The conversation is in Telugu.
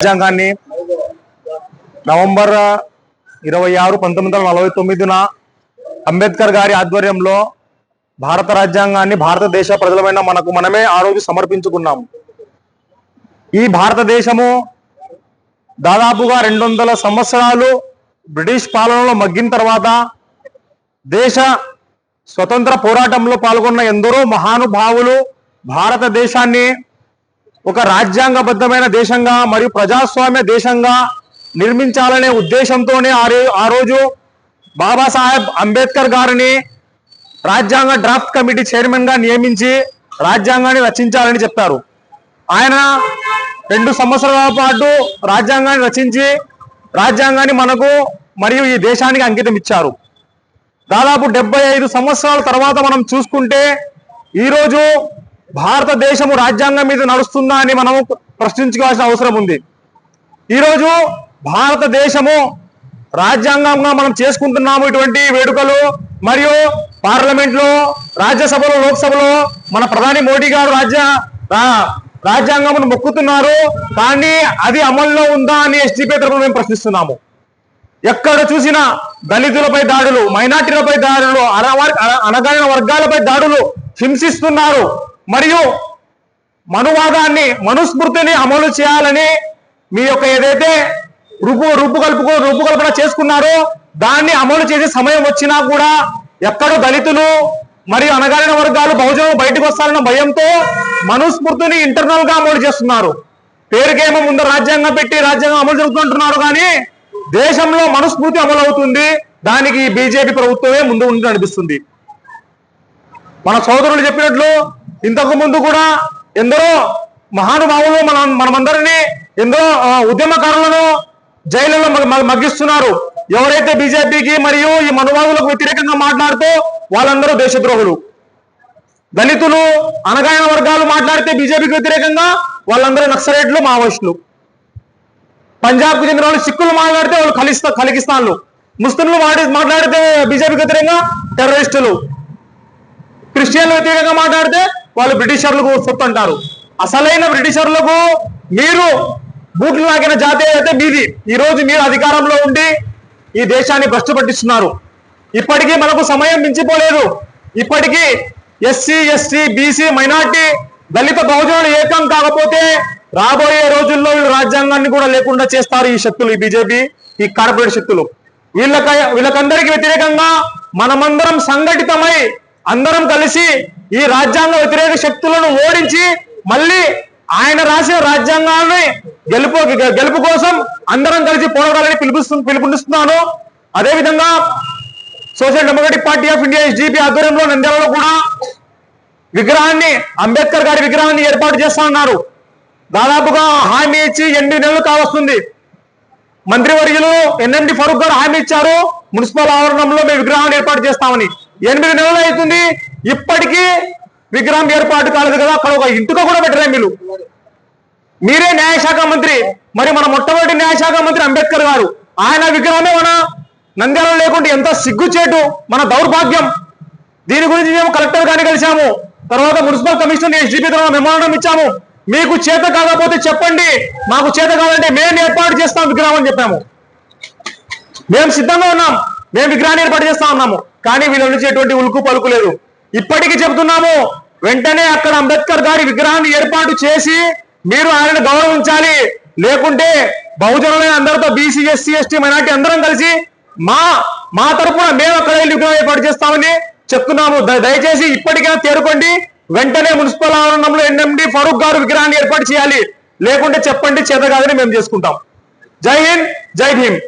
రాజ్యాంగాన్ని నవంబర్ ఇరవై ఆరు పంతొమ్మిది వందల నలభై తొమ్మిదిన అంబేద్కర్ గారి ఆధ్వర్యంలో భారత రాజ్యాంగాన్ని భారతదేశ ప్రజలమైన మనకు మనమే ఆ రోజు సమర్పించుకున్నాము ఈ భారతదేశము దాదాపుగా రెండు వందల సంవత్సరాలు బ్రిటిష్ పాలనలో మగ్గిన తర్వాత దేశ స్వతంత్ర పోరాటంలో పాల్గొన్న ఎందరో మహానుభావులు భారతదేశాన్ని ఒక రాజ్యాంగబద్ధమైన దేశంగా మరియు ప్రజాస్వామ్య దేశంగా నిర్మించాలనే ఉద్దేశంతోనే ఆ రో- ఆ రోజు బాబాసాహెబ్ అంబేద్కర్ గారిని రాజ్యాంగ డ్రాఫ్ట్ కమిటీ చైర్మన్గా నియమించి రాజ్యాంగాన్ని రచించాలని చెప్పారు. ఆయన రెండు సంవత్సరాల పాటు రాజ్యాంగాన్ని రచించి రాజ్యాంగాన్ని మనకు మరియు ఈ దేశానికి అంకితం ఇచ్చారు. దాదాపు డెబ్బై ఐదు సంవత్సరాల తర్వాత మనం చూసుకుంటే ఈరోజు భారతదేశము రాజ్యాంగం మీద నడుస్తుందా అని మనం ప్రశ్నించుకోవాల్సిన అవసరం ఉంది. ఈరోజు భారతదేశము రాజ్యాంగంగా మనం చేసుకుంటున్నాము ఇటువంటి వేడుకలు మరియు పార్లమెంట్లో రాజ్యసభలో లోక్సభలో మన ప్రధాని మోడీ గారు రాజ్య రాజ్యాంగమును మొక్కుతున్నారు. కానీ అది అమల్లో ఉందా అని ఎస్టీపీ తరఫున మేము ప్రశ్నిస్తున్నాము. ఎక్కడ చూసినా దళితులపై దాడులు మైనార్టీలపై దాడులు అనవర్- అన- అణగారిన వర్గాలపై దాడులు హింసిస్తున్నారు. మరియు మనువాదాన్ని మనుస్మృతిని అమలు చేయాలని మీ యొక్క ఏదైతే రూపు రూపుకల్పుకు రూపుకల్పన చేసుకున్నారో దాన్ని అమలు చేసే సమయం వచ్చినా కూడా ఎక్కడో దళితులు మరియు అనగారిన వర్గాలు బహుజనం బయటకు వస్తారన్న భయంతో మనుస్మృతిని ఇంటర్నల్గా అమలు చేస్తున్నారు. పేరుకేమో ముందు రాజ్యాంగం పెట్టి రాజ్యాంగం అమలు జరుగుతుంటున్నారు కానీ దేశంలో మనుస్మృతి అమలు అవుతుంది దానికి బీజేపీ ప్రభుత్వమే ముందు ఉండి నడిపిస్తుంది. మన సోదరులు చెప్పినట్లు ఇంతకు ముందు కూడా ఎందరో మహానుభావులు మన మనమందరినీ ఎందరో ఉద్యమకారులను జైలులో మగ్గిస్తున్నారు. ఎవరైతే బీజేపీకి మరియు ఈ మనువాదులకు వ్యతిరేకంగా మాట్లాడుతూ వాళ్ళందరూ దేశద్రోహులు. దళితులు అనగాయన వర్గాలు మాట్లాడితే బీజేపీకి వ్యతిరేకంగా వాళ్ళందరూ నక్సలైట్లు మావోయిస్టులు. పంజాబ్కు చెందిన వాళ్ళు సిక్కులు మాట్లాడితే వాళ్ళు కలిస్త కలిగిస్తాన్లు ముస్లింలు మాట్లాడితే బీజేపీకి వ్యతిరేకంగా టెర్రరిస్టులు. క్రిస్టియన్లు వ్యతిరేకంగా మాట్లాడితే వాళ్ళు బ్రిటిషర్లకు సొత్తు అంటారు అసలైన బ్రిటిషర్లకు మీరు బూట్లు లాగిన జాతి అయితే మీది. ఈ రోజు మీరు అధికారంలో ఉండి ఈ దేశాన్ని భ్రష్టు పట్టిస్తున్నారు ఇప్పటికీ మనకు సమయం మించిపోలేదు. ఇప్పటికీ SC ST BC minority Dalit బహుజనులు ఏకం కాకపోతే రాబోయే రోజుల్లో వీళ్ళు రాజ్యాంగాన్ని కూడా లేకుండా చేస్తారు ఈ శక్తులు ఈ బీజేపీ ఈ కార్పొరేట్ శక్తులు. వీళ్ళక వీళ్ళకందరికి వ్యతిరేకంగా మనమందరం సంఘటితమై అందరం కలిసి ఈ రాజ్యాంగ వ్యతిరేక శక్తులను ఓడించి మళ్ళీ ఆయన రాసిన రాజ్యాంగాన్ని గెలుపు గెలుపు కోసం అందరం కలిసి పోరాడాలని పిలుపుస్తు పిలుపునిస్తున్నాను. అదేవిధంగా Social Democratic Party of India SDP ఆధ్వర్యంలో నంద్యాలలో కూడా విగ్రహాన్ని అంబేద్కర్ గారి విగ్రహాన్ని ఏర్పాటు చేస్తా ఉన్నారు. దాదాపుగా హామీ ఇచ్చి ఎనిమిది నెలలు కావస్తుంది. మంత్రివర్యులు ఎన్ఎండి ఫరూక్ గారు హామీ ఇచ్చారు. మున్సిపల్ ఆవరణంలో మేము విగ్రహాన్ని ఏర్పాటు చేస్తామని. ఎనిమిది నెలలు అవుతుంది. ఇప్పటికీ విగ్రహం ఏర్పాటు కాలేదు కదా. అక్కడ ఒక ఇంటిక కూడా పెట్టలేం మీరు మీరే న్యాయశాఖ మంత్రి. మరి మన మొట్టమొదటి న్యాయశాఖ మంత్రి అంబేద్కర్ గారు. ఆయన విగ్రహమే మన నంద్యాల లేకుండా ఎంత సిగ్గుచేటు మన దౌర్భాగ్యం. దీని గురించి మేము కలెక్టర్ గారిని కలిసాము తర్వాత మున్సిపల్ కమిషనర్ ఎస్డిపి ద్వారా మెమోరాండం ఇచ్చాము. మీకు చేత కాకపోతే చెప్పండి. మాకు చేత కావాలంటే మేము ఏర్పాటు చేస్తాం విగ్రహం అని చెప్పాము. మేము సిద్ధంగా ఉన్నాం. మేము విగ్రహాన్ని ఏర్పాటు చేస్తా ఉన్నాము. కానీ వీళ్ళ నుంచి ఎటువంటి ఉలుకు పలుకు లేదు. ఇప్పటికీ చెబుతున్నాము వెంటనే అక్కడ అంబేద్కర్ గారి విగ్రహాన్ని ఏర్పాటు చేసి మీరు ఆయన గౌరవించాలి. లేకుంటే బహుజనులైన అందరితో బీసీ ఎస్సీ ఎస్టీ మైనార్టీ అందరం కలిసి మా మా తరపున మేము అక్కడ వెళ్ళి విగ్రహం ఏర్పాటు చేస్తామని చెప్తున్నాము. దయచేసి ఇప్పటికైనా తేరుకోండి. వెంటనే మున్సిపల్ ఆవరణంలో ఎన్ఎండి ఫరూక్ గారు విగ్రహాన్ని ఏర్పాటు చేయాలి. లేకుంటే చెప్పండి చేత కాదని మేము చేసుకుంటాం. జై హింద్ జై భీమ్.